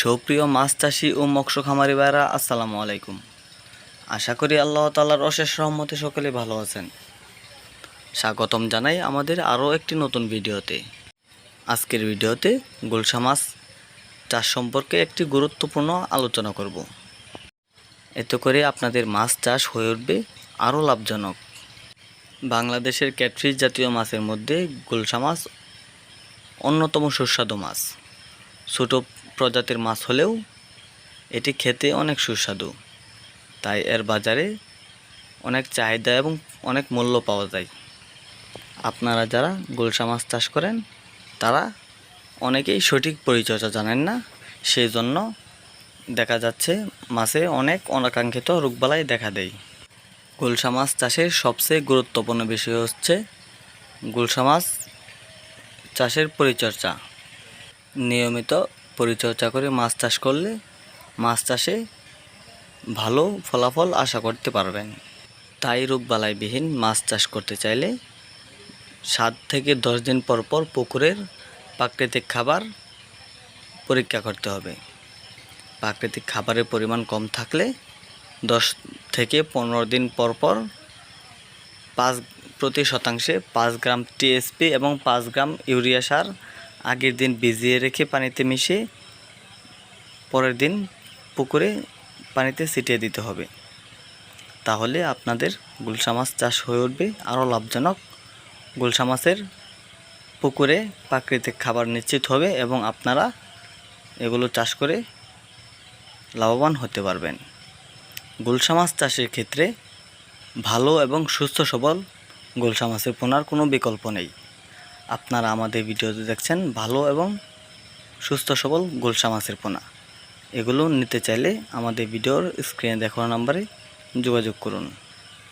সুপ্রিয় মাছ চাষি ও মৎস্য খামারি ভাইরা আসসালামু আলাইকুম। আশা করি আল্লাহ তালার অশেষ রহমতে সকলে ভালো আছেন। স্বাগতম জানাই আমাদের আরও একটি নতুন ভিডিওতে। আজকের ভিডিওতে গুলশা মাছ চাষ সম্পর্কে একটি গুরুত্বপূর্ণ আলোচনা করব। এতে করে আপনাদের মাছ চাষ হয়ে উঠবে আরও লাভজনক। বাংলাদেশের ক্যাটফিশ জাতীয় মাছের মধ্যে গুলশা মাছ অন্যতম সুস্বাদু মাছ। ছোট প্রজাতির মাছ হলেও এটি খেতে অনেক সুস্বাদু। তাই এর বাজারে অনেক চাহিদা এবং অনেক মূল্য পাওয়া যায়। আপনারা যারা গুলশা মাছ চাষ করেন, তারা অনেকেই সঠিক পরিচর্যা জানেন না। সেই জন্য দেখা যাচ্ছে মাছে অনেক অনাকাঙ্ক্ষিত রোগবালাই দেখা দেয়। গুলশা মাছ চাষের সবচেয়ে গুরুত্বপূর্ণ বিষয় হচ্ছে গুলশা মাছ চাষের পরিচর্যা। নিয়মিত পরিচর্যা করে মাছ চাষ করলে মাছ চাষে ভালো ফলাফল আশা করতে পারবেন। তাই রোগবালাইবিহীন মাছ চাষ করতে চাইলে সাত থেকে দশ দিন পর পর পুকুরের প্রাকৃতিক খাবার পরীক্ষা করতে হবে। প্রাকৃতিক খাবারের পরিমাণ কম থাকলে দশ থেকে পনেরো দিন পর পর পাঁচ প্রতি শতাংশে পাঁচ গ্রাম টিএসপি এবং পাঁচ গ্রাম ইউরিয়া সার আগের দিন ভিজিয়ে রেখে পানিতে মিশিয়ে পরের দিন পুকুরে পানিতে ছিটিয়ে দিতে হবে। তাহলে আপনাদের গুলশা মাছ চাষ হয়ে উঠবে আরও লাভজনক। গুলশা মাছের পুকুরে প্রাকৃতিক খাবার নিশ্চিত হবে এবং আপনারা এগুলো চাষ করে লাভবান হতে পারবেন। গুলশা মাছ চাষের ক্ষেত্রে ভালো এবং সুস্থ সবল গুলশা মাছের পোনার কোনো বিকল্প নেই। আপনারা আমাদের ভিডিওতে দেখছেন ভালো এবং সুস্থ সবল গোলসা মাছের পোনা। এগুলো নিতে চাইলে আমাদের ভিডিওর স্ক্রিনে দেখানো নাম্বারে যোগাযোগ করুন।